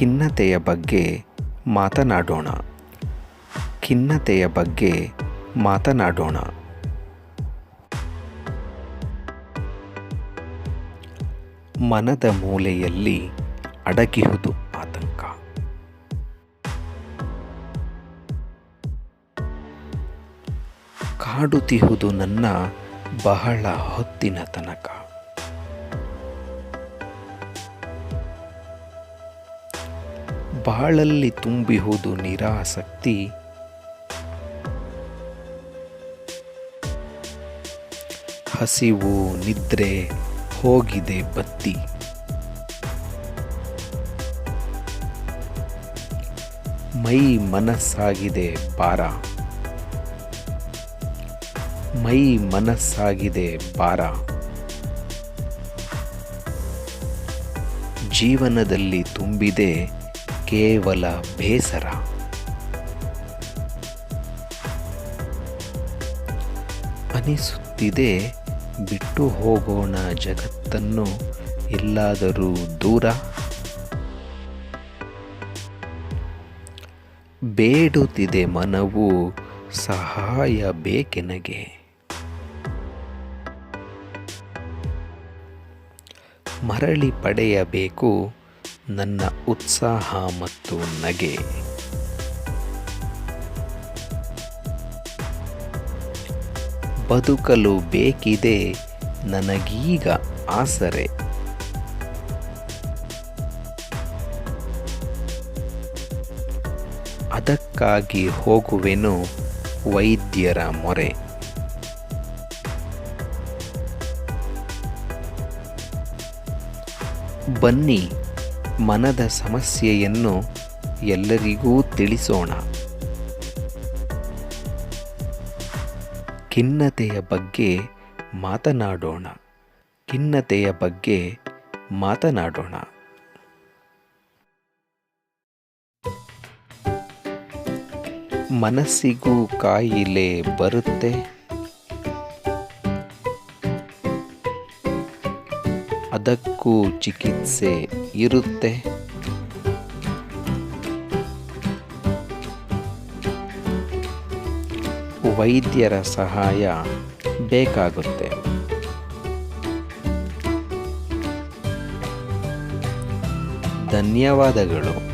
ಖಿನ್ನತೆಯ ಬಗ್ಗೆ ಮಾತನಾಡೋಣ. ಖಿನ್ನತೆಯ ಬಗ್ಗೆ ಮಾತನಾಡೋಣ. ಮನದ ಮೂಲೆಯಲ್ಲಿ ಅಡಗಿಹುದು ಆತಂಕ. ಕಾಡುತ್ತಿಹುದು ನನ್ನ ಬಹಳ ಹೊತ್ತಿನ ತನಕ. ಬಾಳಲ್ಲಿ ತುಂಬಿಹೋದು ನಿರಾಸಕ್ತಿ. ಹಸಿವು ನಿದ್ರೆ ಹೋಗಿದೆ ಬತ್ತಿ. ಮೈ ಮನಸ್ಸಾಗಿದೆ ಭಾರ. ಮೈ ಮನಸ್ಸಾಗಿದೆ ಭಾರ. ಜೀವನದಲ್ಲಿ ತುಂಬಿದೆ ಕೇವಲ ಬೇಸರ. ಅನಿಸುತ್ತಿದೆ ಬಿಟ್ಟು ಹೋಗೋಣ ಜಗತ್ತನ್ನು ಎಲ್ಲಾದರೂ ದೂರ. ಬೇಡುತ್ತಿದೆ ಮನವು ಸಹಾಯ ಬೇಕೆನಗೆ. ಮರಳಿ ಪಡೆಯಬೇಕು ನನ್ನ ಉತ್ಸಾಹ ಮತ್ತು ನಗೆ. ಬದುಕಲು ಬೇಕಿದೆ ನನಗೀಗ ಆಸರೆ. ಅದಕ್ಕಾಗಿ ಹೋಗುವೆನು ವೈದ್ಯರ ಮೊರೆ. ಬನ್ನಿ ಮನದ ಸಮಸ್ಯೆಯನ್ನು ಎಲ್ಲರಿಗೂ ತಿಳಿಸೋಣ. ಖಿನ್ನತೆಯ ಬಗ್ಗೆ ಮಾತನಾಡೋಣ. ಖಿನ್ನತೆಯ ಬಗ್ಗೆ ಮಾತನಾಡೋಣ. ಮನಸ್ಸಿಗೂ ಕಾಯಿಲೆ ಬರುತ್ತೆ. ಅದಕ್ಕೂ ಚಿಕಿತ್ಸೆ ಇರುತ್ತೆ. ವೈದ್ಯರ ಸಹಾಯ ಬೇಕಾಗುತ್ತೆ. ಧನ್ಯವಾದಗಳು.